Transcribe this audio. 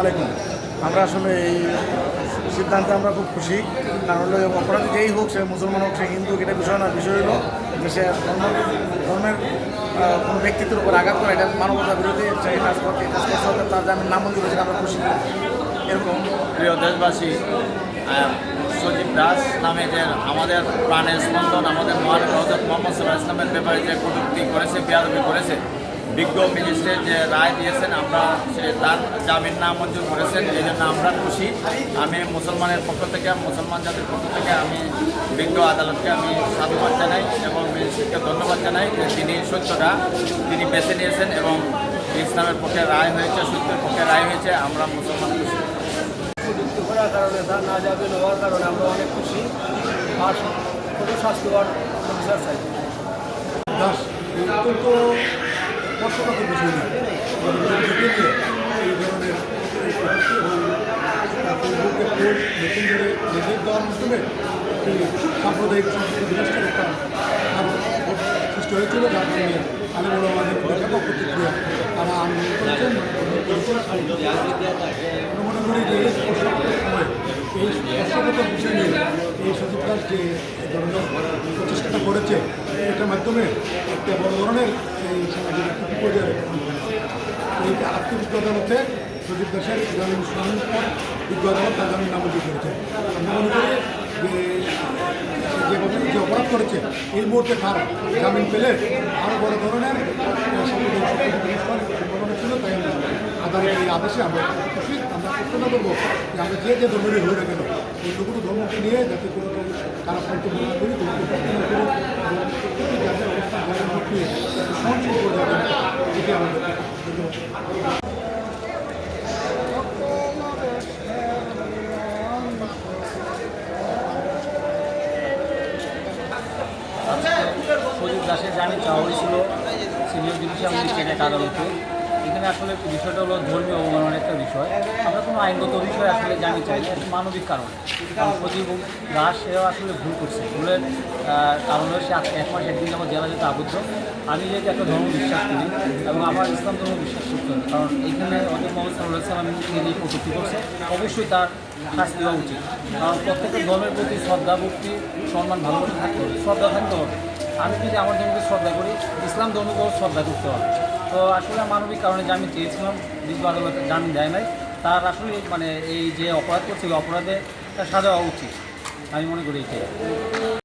আলাইকুম। আমরা আসলে এই সিদ্ধান্তে আমরা খুব খুশি। কারণ হলো অপরাধী যেই হোক, সে মুসলমান হোক, সে হিন্দু এটা বিষয় না, বিষয় হলো যে সে ধর্ম, ধর্মের কোনো ব্যক্তিত্বের উপর আঘাত করে, এটা মানবতা বিরোধী কাজ করতে কাজ করতে তার জামিন নামঞ্জুর হয়েছে আমরা খুশি। এরকম। প্রিয় দেশবাসী সজীব দাস নামে যে আমাদের প্রাণের স্পন্দন, আমাদের হজরত মোহাম্মদ সাল্লাহ ইসলামের ব্যাপারে যে কটূক্তি করেছে, বেয়াদবি করেছে বিজ্ঞ ম্যাজিস্ট্রেট যে রায় দিয়েছেন আমরা সে তার জামিন নামঞ্জুর করেছেন এই জন্য আমরা খুশি। আমি মুসলমানের পক্ষ থেকে মুসলমান জাতির পক্ষ থেকে আমি বিজ্ঞ আদালতকে আমি সাধুবাদ জানাই এবং ম্যাজিস্ট্রেটকে ধন্যবাদ জানাই যে তিনি সত্যটা তিনি বেছে নিয়েছেন এবং ইসলামের পক্ষে রায় হয়েছে সত্যের পক্ষে রায় হয়েছে আমরা মুসলমান খুশি। করার কারণে তার না যাবে হওয়ার কারণে আমরা অনেক খুশি। আর স্বাস্থ্যবান অফিসার চাই দাস কষ্টকর বিষয় না এই ধরনের পোস্ট মেসেঞ্জারে মেসেজ দেওয়ার মাধ্যমে সাম্প্রদায়িক সংস্কৃতি সৃষ্টি হয়েছিল যার কারণে আলিমুল আমাদের ব্যাপক প্রতিক্রিয়া তারা আন্দোলন করেছেন আমরা মনে করি যে এই স্পর্শকাতর বিষয় নিয়ে এই সচিব যে ধরনের প্রচেষ্টাটা করেছে এটার মাধ্যমে একটা বড় ধরনের এই সামাজিক একটা বিপর্যয় এই আজকে বিজ্ঞ আদালতে সচিব দাসের জামিন শুনানির পর বিজ্ঞ আদালত তার জামিন নামঞ্জুর করেছে। আমরা মনে করি যে যে অপরাধ করেছে, এই মুহূর্তে তার জামিন পেলে আরও বড় ধরনের ছিল, তাই আদালতের এই আদেশে আমরা আমরা করব যে আমরা যে যে ধর্মেরই হয়ে না কেন কোনো ধর্মকে নিয়ে যাতে কোনো খারাপ মন্তব্য না করি এবং যাদের অবস্থান যাদের নিয়ে করে এখানে আসলে বিষয়টা হলো ধর্মীয় অবমাননার একটা বিষয়। কোনো আইনগত বিষয় আসলে জানি চাই মানবিক কারণ। সজীব দাস, সেও আসলে ভুল করছে। ভুলের কারণ সে আজকে এক মাস একদিন যেমন জেলা যেতে আবদ্ধ। আমি যেহেতু একটা ধর্ম বিশ্বাস করি এবং আমার ইসলাম ধর্ম বিশ্বাস করতে হবে, কারণ এখানে অজয় মোহাম্মদ সাল্লাহ সাল্লাম তিনি কটূক্তি করছে। অবশ্যই তার শাস্তি হওয়া উচিত। কারণ প্রত্যেকটা ধর্মের প্রতি শ্রদ্ধা, ভক্তি, সম্মান, ভালোবাসা থাকতে হবে, শ্রদ্ধা থাকতে হবে। আমি যদি আমার ধর্মকে শ্রদ্ধা করি, ইসলাম ধর্মকেও শ্রদ্ধা করতে হবে। তো আসলে মানবিক কারণে যে আমি চেয়েছিলাম বিজ্ঞ আদালতে জামিন দেয় নাই। তার আসলে মানে এই যে অপরাধ করছে অপরাধে তার সাজা হওয়া উচিত। আমি মনে করি এটাই।